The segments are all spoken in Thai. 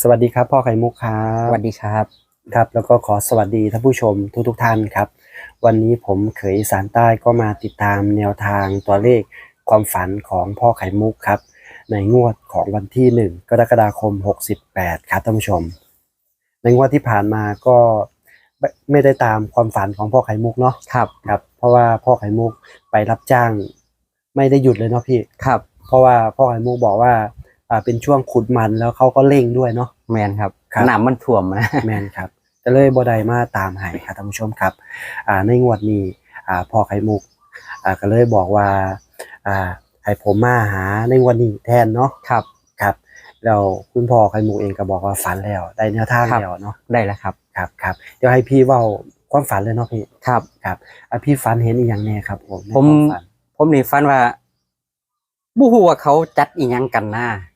สวัสดีครับพ่อไข่มุกครัสบวัสดีครับครับ แล้วก็ขอสวัสดีท่านผู้ชมทุกทุกๆท่านครับ วันนี้ผมเขยอีสารใต้ก็มาติดตามแนวทางตัวเลขความฝันของพ่อไข่มุกครับ ในงวดของวันที่ 1 กรกฎาคม 68 ครับท่านผู้ชม ในงวดที่ผ่านมาก็ไม่ไม่ได้ตามความฝันของพ่อไข่มุกเนาะครับครับ เพราะว่าพ่อไข่มุกไปรับจ้าง ไม่ได้หยุดเลยเนาะพี่ครับ เพราะว่าพ่อไข่มุกบอกว่า อ่าเป็นช่วงขุดมันแล้วเขาก็เร่งด้วยเนาะ แมนครับครับน้ำมันท่วมนะ แมนครับก็เลยบอดายมาตามให้ครับท่านผู้ชมครับอ่าในงวดนี้อ่าพ่อไข่มุกอ่าก็เลยบอกว่าอ่าให้ผมมาหาในงวดนี้แทนเนาะครับ ครับแล้วคุณพ่อไข่มุกเองก็บอกว่าฝันแล้ว ได้แนวทางครับ แล้วเนาะได้แล้วครับ ครับครับเดี๋ยวให้พี่เว้าความฝันเลยเนาะพี่ครับ ครับอะพี่ฝันเห็นอีกอย่างแน่ครับผมในผม ความฝันผมนี่ฝันว่าบูฮูว่าเขาจัดอีหยังกันนะครับ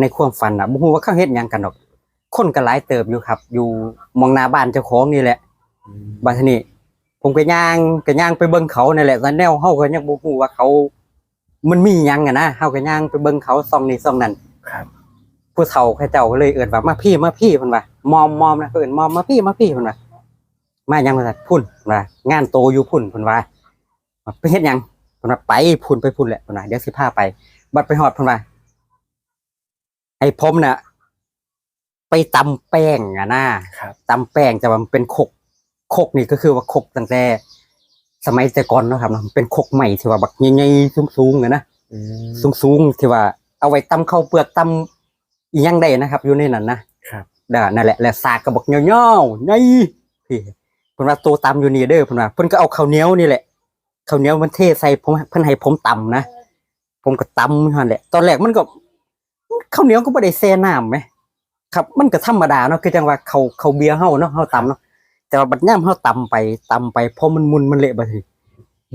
ในความฝันอะบูฮูว่าเขาเฮ็ดหยังกันดอก คนก็หลายเติบอยู่ครับ อยู่มองหน้าบ้านเจ้าของนี่แหละอืมบัดนี้ผมก็ย่างก็ย่างไปเบิ่งเขานั่นแหละแต่แนวเฮาก็ยังบ่ฮู้ว่าเขา มันมีหยังอะนะเฮาก็ย่างไปเบิ่งเขาซ่องนี่ซ่องนั่นครับผู้เฒ่าเขาเจ้าก็เลยเอิ้นว่ามาพี่มาพี่เพิ่นว่ามอมมอมนะเพิ่นมอมมาพี่มาพี่เพิ่นว่ามายังว่าซั่นพุ่นเพิ่นว่างานโตอยู่พุ่นเพิ่นว่าว่าไปเฮ็ดหยังเพิ่นว่าไปพุ่นไปพุ่นแหละเพิ่นว่าเดี๋ยวสิพาไปบัดไปฮอดเพิ่นว่า ไอ้ผมน่ะ ไปตำแป้งอะนะครับ ตำแป้งแต่ว่ามันเป็นคกคกนี่ก็คือว่าคกตั้งแต่ สมัยแต่ก่อนเนาะครับเนาะมันเป็นคกใหม่ที่ว่าบักใหญ่ๆสูงๆอะนะอืมสูงสูงๆที่ว่า เอาไว้ตำข้าวเปลือกตำอีหยังได้นะครับ อยู่ในนั้นนะครับ เด้อนั่นแหละและสากกระบอกเงี้ยวๆนี่พี่เพิ่นว่าตัวตำอยู่นี่เด้อเพิ่นว่าเพิ่นก็เอาข้าวเหนียวนี่แหละข้าวเหนียวมันเทใส่ผมเพิ่นให้ผมตำนะผมก็ตำนั่นแหละ ตอนแรกมันก็ ข้าวเหนียวก็บ่ได้แช่น้ำไหมครับ มันก็ธรรมดาเนาะคือจังว่าเขาเขาเบียร์เฮาเนาะเฮาตำเนาะแต่ว่าบัดย่ำเฮาตำไปตำไปพอมันมุนมันเละบัดนี้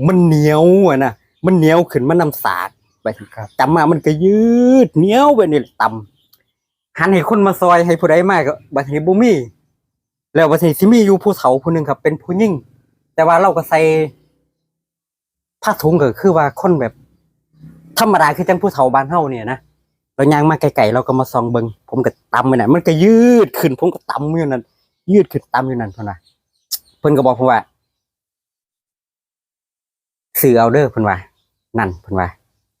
มันเหนียวอะนะมันเหนียวขึ้นมันน้ำสากไปครับจำมามันก็ยืดเหนียวไปนี่แหละต่ำหันให้คนมาซอยให้ผู้ใดมาก็บัดนี้บ่มีแล้วบัดนี้สิมีอยู่ผู้เฒ่าผู้หนึงครับ เป็นผู้หญิงแต่ว่าเราก็ใส่ผ้าถุงก็คือว่าคนแบบ ธรรมดาคือจังผู้เฒ่าบ้านเฮาเนี่ยนะ เราย่างมาไกลๆเราก็มาส่องเบิ่งผมก็ตำไปน่ะมันก็ยืดขึ้น ผมก็ตำอยู่นั่นยืดขึ้นตำอยู่นั่นเพิ่นว่าเพิ่นก็บอกผมว่าซื้อเอาเด้อเพิ่นว่า นั่นเพิ่นว่า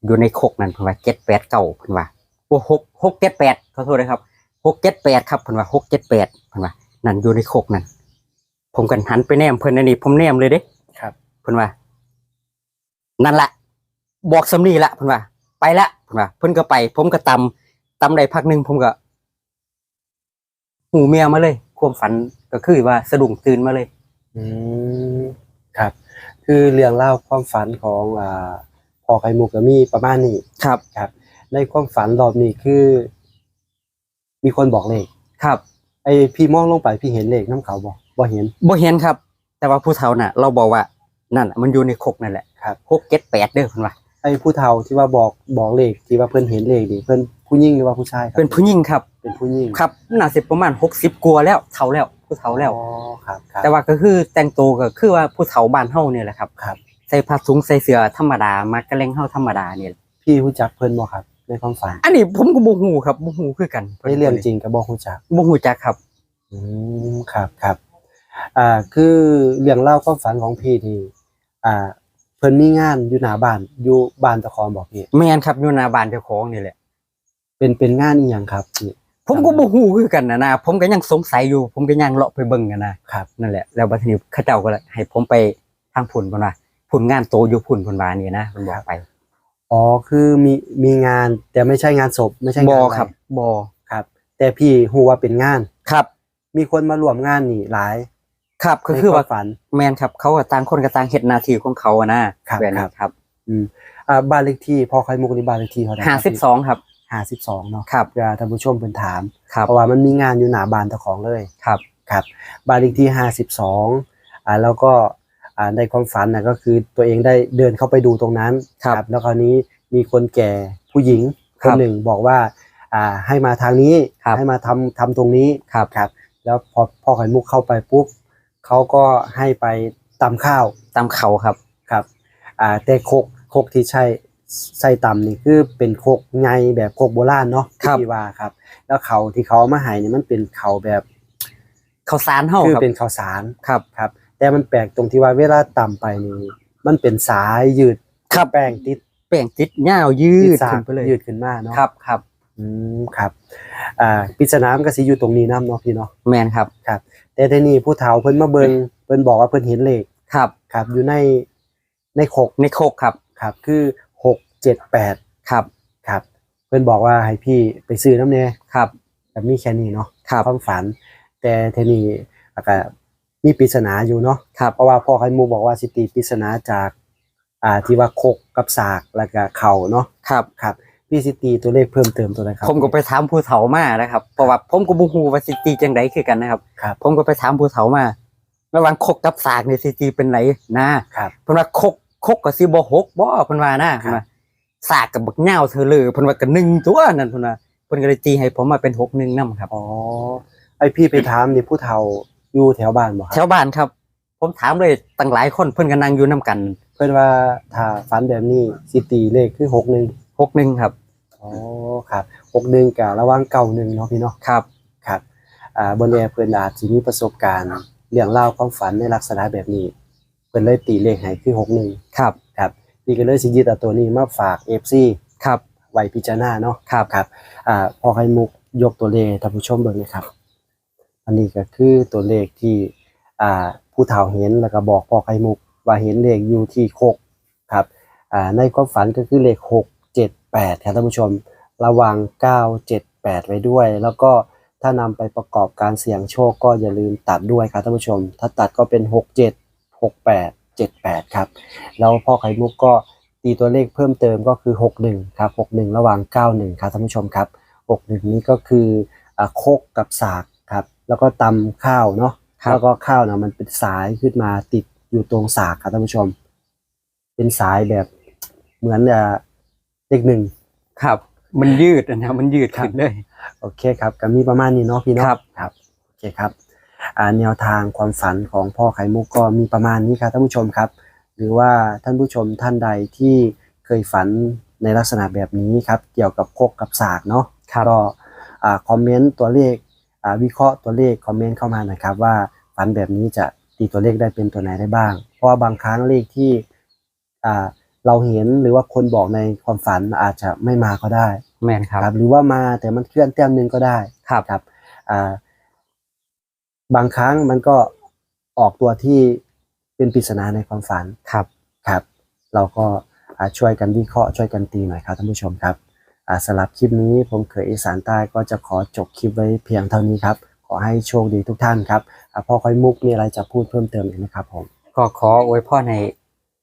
อยู่ในคกนั่นเพิ่นว่าเจ็ดแปดเก้าเพิ่นว่าโอ้หกหกเจ็ดแปดขอโทษเลยครับหกเจ็ดแปดครับเพิ่นว่าหกเจ็ดแปดเพิ่นว่า นั่นอยู่ในคกนั่นผมกันหันไปแนมเพิ่นอันนี้ผมแนมเลยเด้ครับเพิ่นว่า นั่นละบอกสำนีละเพิ่นว่า ไปละเพิ่นว่าเพิ่นก็ไป ผมก็ตำตำได้พักหนึ่งผมก็ หูเมียมาเลย ความฝันก็คือว่าสะดุ้งตื่นมาเลย อืมครับ คือเรื่องเล่าวความฝันของอ่าพ่อไข่มุกก็มีประมาณนี้ครับครับ ในความฝันรอบนี้คือ มีคนบอกเลขครับไอพี่มองลงไปพี่เห็นเลขน้ำเขาบอกบ่เห็น บ่เห็นครับ แต่ว่าผู้เฒ่าน่ะ เราบอกว่านั่นน่ะมันอยู่ในคกนั่นแหละครับ หกเจ็ดแปดเด้อเพิ่นว่า ไอผู้เฒ่าที่ว่าบอกบอกเลขที่ว่าเพิ่นเห็นเลขนี่เพิ่นผู้หญิงหรือว่าผู้ชายครับเป็นผู้หญิงครับเป็นผู้หญิงครับน่าสิประมาณหกสิบกว่าแล้วเฒ่าแล้วผู้เฒ่าแล้วอ๋อครับครับแต่ว่าก็คือแต่งตัวก็คือว่าผู้เฒ่าบ้านเฮาเนี่ยแหละครับครับใส่ผ้าถุงใส่เสื้อธรรมดามากระเลงเฮาธรรมดาเนี่ยพี่รู้จักเพิ่นบ่ครับในความฝันอันนี้ผมก็บ่ฮู้ครับบ่ฮู้คือกันในเรื่องจริงก็บ่รู้จักบ่ฮู้จักครับอืมครับครับอ่าคือเรื่องเล่าวความฝันของพี่นี่อ่า เพิ่นมีงานอยู่หน้าบ้านอยู่บ้านตะคอนบอกพี่แม่นครับอยู่หน้าบ้านเจ้าของนี่แหละ เป็นเป็นงานอีหยังครับพี่ ผมก็บ่ฮู้คือกันนะนะผมก็ยังสงสัยอยู่ ผมก็ยังเลาะไปเบิ่งกันนะครับ นั่นแหละแล้วบัดนี้เขาเจ้าก็เลยให้ผมไปทางพุ่นเพิ่นว่าพุ่นงานโตอยู่พุ่นเพิ่นว่านี่นะเพิ่นบอกไปอ๋อคือมีมีงานแต่ไม่ใช่งานศพไม่ใช่งานบ่อะไรครับบ่ครับ แต่พี่ฮู้ว่าเป็นงานครับ มีคนมาร่วมงานนี่หลาย ครับก็คือว่าในวมฝัน แม่นครับเขาก็ต่างคนก็ต่างเฮ็ดหน้าที่ของเขาอะนะครับแบบนี้ครับอืมอ่าบ้านเลขที่พอใครมุกนี่บ้านเลขที่เท่าไหร่52ครับห้าสิบสองเนาะครับเดี๋ยวท่านผู้ชมเพิ่นถาม ครับเพราะว่ามันมีงานอยู่หน้าบ้านเจ้าของเลย ครับ ครับบ้านเลขที่ห้าสิบสองอ่าแล้วก็อ่าในความฝันนะก็คือตัวเองได้เดินเข้าไปดูตรงนั้นครับแล้วคราวนี้มีคนแก่ผู้หญิงคครับนหนึ่งบอกว่าอ่าให้มาทางนี้ครับให้มาทำทำตรงนี้ครับครับ แล้วพอพ่อไข่มุกเข้าไปปุ๊บ เขาก็ให้ไปตำข้าวตามเขาครับ ครับอ่าแต่โคกโคกที่ใช่ใส่ต่ำนี่คือเป็นโคกไงแบบโคกโบราณเนาะครับ ที่ว่าครับ แล้วเขาที่เขาเอามาให้เนี่ยมันเป็นเขาแบบข้าวสารเฮาคือครับเป็นข้าวสาร ครับ ครับแต่มันแปลกตรงที่ว่าเวลาต่ำไปนี่มันเป็นสายยืดครับ แป้งติดแป้งติดยาวยืดสาขึ้กนไปเลยยืดขึ้นมาเนาะครับครับ อืมครับอ่าปริศนามันก็สิอยู่ตรงนี้นํเนาะพี่เนาะแมนครับ แต่ทีนี้ผู้เฒ่าเพิ่นมาเบิ่งเพิ่นบอกว่าเพิ่นเห็นเลขครับ ครับ อยู่ในในโคกในโคกครับ ครับ คือหกเจ็ดแปดครับ ครับ เพิ่นบอกว่าให้พี่ไปซื้อน้ำแน่ครับแบบมีแค่นี้เนาะครับ ความฝัน แต่ทีนี้แล้วก็มีปริศนาอยู่เนาะ ครับ เพราะว่าพ่อไข่มูบอกว่าสิตีปริศนาจากอ่าที่ว่าโคกกับสากแล้วก็เข่าเนาะ ครับ ครับ พี่สิตีตัวเลขเพิ่มเติมตัวอะไรครับ ผมก็ไปถามผู้เฒ่ามานะครับเพราะว่าผมก็บ่ฮู้ว่าสิตีจังไดคือกันนะครับ ครับ ผมก็ไปถามผู้เฒ่ามาระหว่างคกกับสากนี่สิตีเป็นไหนนะครับเพิ่นว่าคกคกก็สิบ่หกบ่เพิ่นว่านะเพิ่นว่าสากกับบักเหง้าเธอเลยเพิ่นว่าก็หนึ่งตัวนั่นเพิ่นว่าเพิ่นก็เลยตีให้ผมมาเป็นหกหนึ่งนํครับอ๋อไอพี่ไปถามนี่ผู้เฒ่าอยู่แถวบ้านบ่คแถรับวบ้านครับ ผมถามเลยตั้งหลายคนเพิ่นก็นั่งอยู่นํกัน เพื่อนว่าถ้าฝันแบบนี้สิตีเลขคือหกหนึ่ง หกหนึ่งครับอ๋อครับหกหนึ่งกับระหว่างเก่าหนึ่งเนาะพี่เนาะครับครับอ่าบนแอร์เพื่อนอาจจะมีประสบการณ์เรื่องเล่าวความฝันในลักษณะแบบนี้เพื่อนเลยตีเลขให้คือหกหนึ่งครับครับพี่ก็เลยสิยึดเอาตัวนี้มาฝากเอฟซีครับไว้พิจารณาเนาะครับครับอ่าพอใครมุกยกตัวเลขให้ท่านผู้ชมเบิ่งนะครับ อันนี้ก็คือตัวเลขที่อ่าผู้เฒ่าเห็นแล้วก็บอกพ่อไข่มุกว่าเห็นเลขอยู่ที่โคกครับอ่าในความฝันก็คือเลขหก เจ็ดแปดครับท่านผู้ชม ระวังเก้าเจ็ดแปดไว้ด้วย แล้วก็ถ้านำไปประกอบการเสี่ยงโชคก็อย่าลืมตัดด้วยครับท่านผู้ชม ถ้าตัดก็เป็นหกเจ็ดหกแปดเจ็ดแปดครับ แล้วพ่อไข่มุกก็ตีตัวเลขเพิ่มเติมก็คือหกหนึ่งครับหกหนึ่งระหว่างเก้าหนึ่งครับท่านผู้ชมครับหกหนึ่งนี้ก็คืออ่าโคกกับสากครับ แล้วก็ตำข้าวเนาะครับแล้วก็ข้าวนะมันเป็นสายขึ้นมาติดอยู่ตรงสากครับท่านผู้ชม เป็นสายแบบเหมือนอ่า เลขหนึ่งครับ มันยืดนะครับมันยืดครับขึ้นเลย โอเคครับก็มีประมาณนี้เนาะพี่เนาะครับครับโอเคครับอ่าแนวทางความฝันของพ่อไข่มุกก็มีประมาณนี้ครับท่านผู้ชมครับ หรือว่าท่านผู้ชมท่านใดที่เคยฝันในลักษณะแบบนี้ครับเกี่ยวกับโคกกับสากเนาะครับก็อ่าคอมเมนต์ตัวเลขอ่าวิเคราะห์ตัวเลขคอมเมนต์เข้ามาหนะครับว่าฝันแบบนี้จะตีตัวเลขได้เป็นตัวไหนได้บ้าง เพราะว่าบางครั้งเลขที่อ่า เราเห็นหรือว่าคนบอกในความฝันอาจจะไม่มาก็ได้แม่นครับ ครับ หรือว่ามาแต่มันเคลื่อนแต้มหนึ่งก็ได้ครับครับอ่าบางครั้งมันก็ออกตัวที่เป็นปริศนาในความฝันครับ ครับ เราก็อ่าช่วยกันวิเคราะห์ช่วยกันตีหน่อยครับท่านผู้ชมครับอ่าสำหรับคลิปนี้ผมเคยอีสานใต้ก็จะขอจบคลิปไว้เพียงเท่านี้ครับ ขอให้โชคดีทุกท่านครับอ่าพ่อค่อยมุกมีอะไรจะพูดเพิ่มเติมอีกไหมครับผม ก็ขออวยพรให้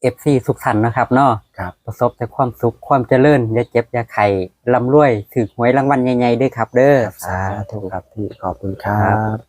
เอฟซีสุขสันต์นะครับเนาะครับ ประสบแต่ความสุขความเจริญอย่าเจ็บอย่าไข่ร่ำรวยถือหวยรางวัลใหญ่ๆด้วยครับ เด้อสาธุครับพี่ขอบคุณครับ